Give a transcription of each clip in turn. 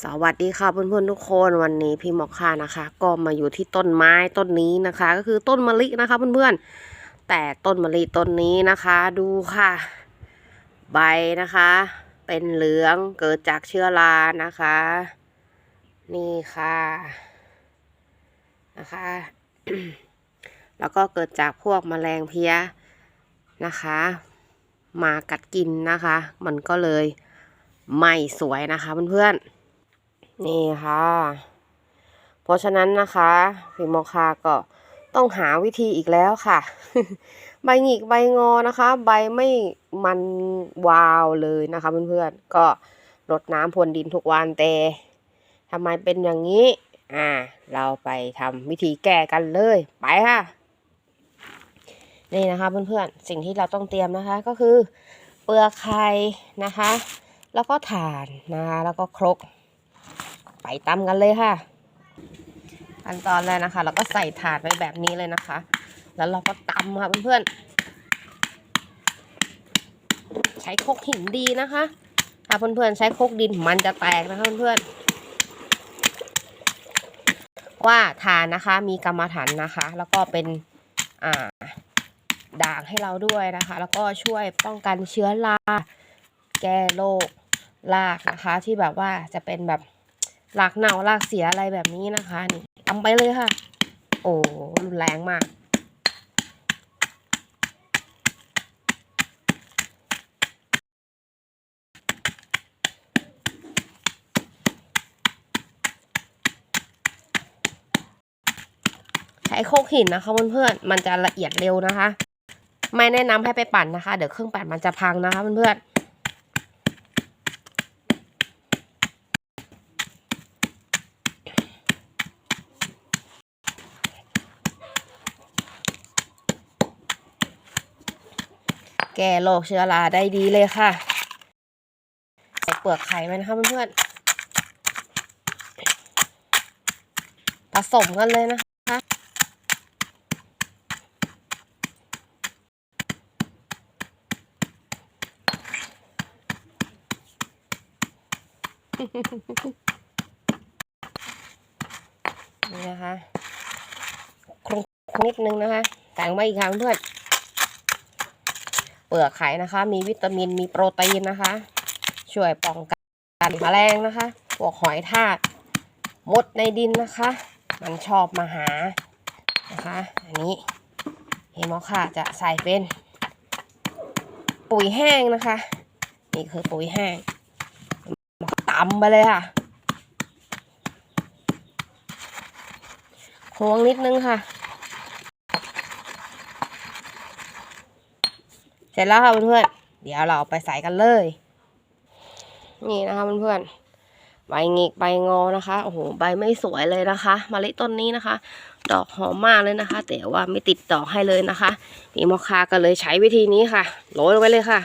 สวัสดีค่ะเพื่อนๆทุกคนวันนี้พี่หมอกค่ะนะคะ ก็มาอยู่ที่ต้นไม้ต้นนี้นะคะ ก็คือต้นมะลินะคะเพื่อนๆแต่ต้นมะลิต้นนี้นะคะดูค่ะ ใบนะคะ เป็นเหลืองเกิดจากเชื้อรานะคะ นี่ค่ะนะคะ แล้วก็เกิดจากพวกแมลงเพี้ยนะคะ มากัดกินนะคะ มันก็เลยไม่สวยนะคะเพื่อนๆ นี่ค่ะ เพราะฉะนั้นนะคะฟิโมคาก็ต้องหาวิธีอีกแล้วค่ะ ใบหงิกใบงอนะคะ ใบไม่มันวาวเลยนะคะเพื่อนๆก็รดน้ำพรวนดินทุกวันแต่ทำไมเป็นอย่างนี้ อ่า เราไปทำวิธีแก้กันเลย ไปค่ะ นี่นะคะเพื่อนๆ สิ่งที่เราต้องเตรียมนะคะ ก็คือ เปลือกไข่นะคะ แล้วก็ถ่านนะคะ แล้วก็ครก ไปตำกันเลยค่ะขั้นตอนแรกนะคะ เราก็ใส่ถาดไว้แบบนี้เลยนะคะ แล้วเราก็ตำค่ะเพื่อนๆ ใช้คกหินดีนะคะ ถ้าเพื่อนๆใช้คกดินมันจะแตกนะคะเพื่อนๆ ว่าทานนะคะมีกรรมฐานนะคะ แล้วก็เป็นอ่าด่างให้เราด้วยนะคะ แล้วก็ช่วยป้องกันเชื้อรา แก้โรครากนะคะ ที่แบบว่าจะเป็นแบบ รากเน่ารากเสียอะไรแบบนี้นะคะ นี่ทำไปเลยค่ะ โอ้รุนแรงมาก ใช้โคกหินนะคะเพื่อนๆมันจะละเอียดเร็วนะคะ ไม่แนะนำให้ไปปั่นนะคะ เดี๋ยวเครื่องปั่นมันจะพังนะคะเพื่อนๆ แก้โรคเชื้อราได้ดีเลยค่ะใส่เปลือกไข่ไว้นะคะเพื่อนๆผสมกันเลยนะคะนี่นะคะคลุกนิดนึงนะคะแต่งไว้อีกครั้งเพื่อน ปลือกไข่นะคะ มีวิตามินมีโปรตีนนะคะ ช่วยป้องกันแมลงนะคะพวกหอยทากมดในดินนะคะ มันชอบมาหานะคะ อันนี้เฮมอค่ะจะใส่เป็น ปุ๋ยแห้งนะคะ นี่คือปุ๋ยแห้งตำไปเลยค่ะควงนิดนึงค่ะ เสร็จแล้วค่ะเพื่อนๆเดี๋ยวเราไปใส่กันเลย นี่นะคะเพื่อนๆใบหงิกใบงอนะคะโอ้โหใบไม่สวยเลยนะคะมะลิต้นนี้นะคะ ดอกหอมมากเลยนะคะ แต่ว่าไม่ติดดอกให้เลยนะคะพี่มอคาก็เลยใช้วิธีนี้ค่ะโรยลงไปเลยค่ะ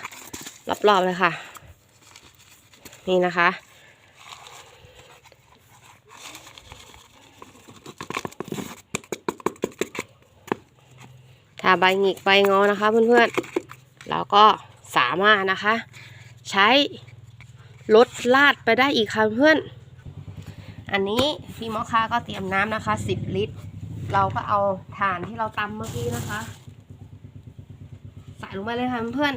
รอบๆเลยค่ะ นี่นะคะถ้าใบหงิกใบงอนะคะเพื่อนๆ เราก็สามารถนะคะ ใช้ลดลาดไปได้อีกค่ะเพื่อน อันนี้พี่มอคาก็เตรียมน้ำนะคะ 10 ลิตร เราก็เอาถ่านที่เราตำเมื่อกี้นะคะ ใส่ลงไปเลยค่ะเพื่อน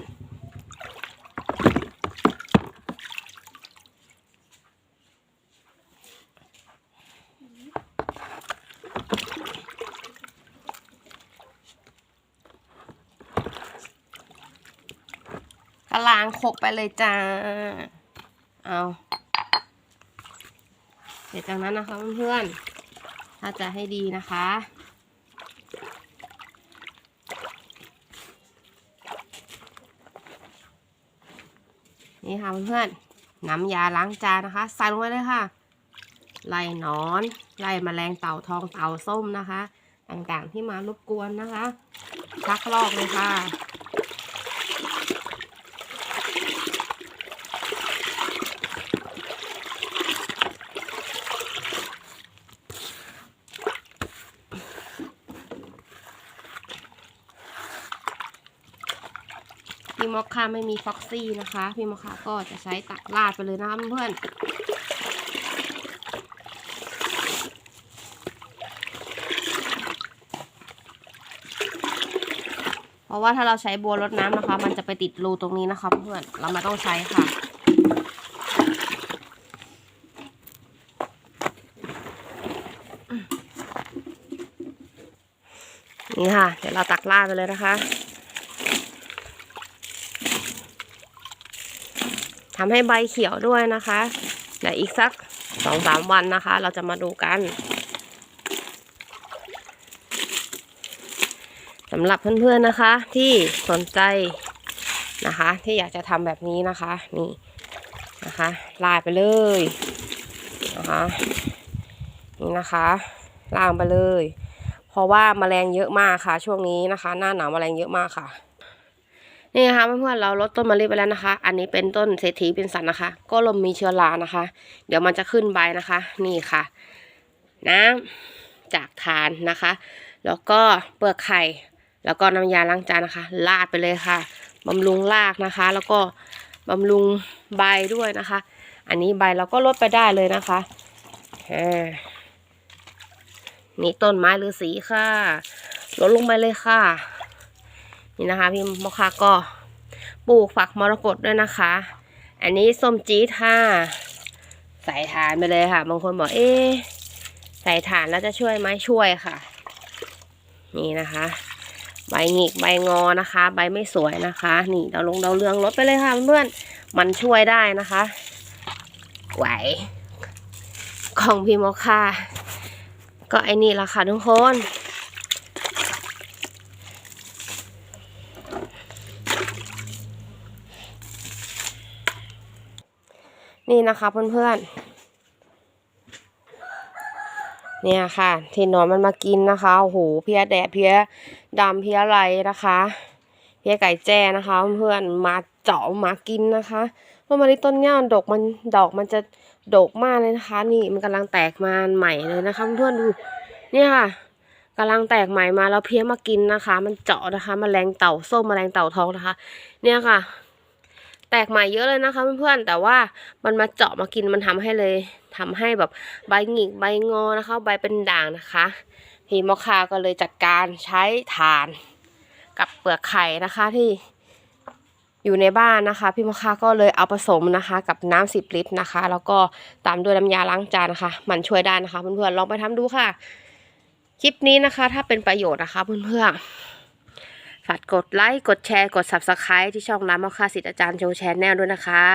ลางขกไปเลยจ้า เอาเสร็จจากนั้นนะคะเพื่อนๆ ถ้าจะให้ดีนะคะ นี่ค่ะเพื่อนๆ น้ำยาล้างจานนะคะ ใส่ลงไปเลยค่ะ ไล่หนอน ไล่แมลงเต่าทองเต่าส้มนะคะ ต่างๆที่มารบกวนนะคะชักลอกเลยค่ะ พี่มอคค่าไม่มีฟ็อกซี่นะคะ พี่มอคค่าก็จะใช้ตักลาดไปเลยนะคะเพื่อนเพราะว่าถ้าเราใช้บัวรดน้ำนะคะ มันจะไปติดรูตรงนี้นะคะเพื่อนเรามาต้องใช้ค่ะนี่ค่ะ เดี๋ยวเราตักลาดไปเลยนะคะ ทำให้ใบเขียวด้วยนะคะเดี๋ยวอีกสักสองสามวันนะคะ เราจะมาดูกันสำหรับเพื่อนๆนะคะ ที่สนใจนะคะ ที่อยากจะทำแบบนี้นะคะ นี่นะคะลาไปเลยนะคะนี่นะคะล่างไปเลย เพราะว่าแมลงเยอะมากค่ะ ช่วงนี้นะคะ หน้าหนาวแมลงเยอะมากค่ะ นี่นะคะเพื่อนๆเราลดต้นมะลิไปแล้วนะคะ อันนี้เป็นต้นเศรษฐีเป็นสันนะคะ ก็ลมมีเชื้อรานะคะ เดี๋ยวมันจะขึ้นใบนะคะ นี่ค่ะ น้ำจากทานนะคะ แล้วก็เปลือกไข่ แล้วก็น้ำยาล้างจานนะคะลาดไปเลยค่ะบำรุงรากนะคะ แล้วก็บำรุงใบด้วยนะคะ อันนี้ใบเราก็ลดไปได้เลยนะคะอ่านี่ต้นไม้หรือสีค่ะลดลงไปเลยค่ะ นี่นะคะพี่มอคาก็ปลูกฝักมรกตด้วยนะคะ อันนี้ส้มจี๊ดค่ะใส่ฐานไปเลยค่ะ บางคนบอกเอ๊ใส่ฐานแล้วจะช่วยไหมช่วยค่ะ นี่นะคะ ใบหงิกใบงอนะคะ ใบไม่สวยนะคะ นี่ดาลงดาเรืองลดไปเลยค่ะเพื่อนๆมันช่วยได้นะคะไหวของพี่มอคาก็ไอ้นี่ละค่ะทุกคน นี่นะคะเพื่อนๆ เนี่ยค่ะที่หนอนมันมากินนะคะโอ้โหเพี้ยแดดเพี้ยดำเพี้ยไรนะคะ เพี้ยไก่แจ้นะคะเพื่อนๆมาเจาะมากินนะคะต้นมะลิต้นเงี้ยดอกมันดอกมันจะดกมากเลยนะคะ นี่มันกำลังแตกมาใหม่เลยนะคะเพื่อนๆดูเนี่ยค่ะกำลังแตกใหม่มาแล้วเพี้ยมากินนะคะ มันเจาะนะคะมแมลงเต่าส้มมแมลงเต่าทองนะคะ เนี่ยค่ะ แตกใหม่เยอะเลยนะคะเพื่อนๆแต่ว่ามันมาเจาะมากินมันทำให้เลยทำให้แบบใบหงิกใบงอนะคะ ใบเป็นด่างนะคะพี่มอคาก็เลยจัดการใช้ถ่าน กับเปลือกไข่นะคะที่อยู่ในบ้านนะคะ พี่มอคาก็เลยเอาผสมนะคะ กับน้ำสิบลิตรนะคะ แล้วก็ตามด้วยน้ำยาล้างจานนะคะ มันช่วยได้นะคะเพื่อนๆลองไปทำดูค่ะ คลิปนี้นะคะ ถ้าเป็นประโยชน์นะคะเพื่อนๆ ฝากกดไลค์กดแชร์กด subscribe ที่ช่องน้ำมอคาสิทธิ์อาจารย์โชว์แชนแนลด้วยนะคะ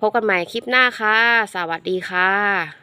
พบกันใหม่คลิปหน้าค่ะ สวัสดีค่ะ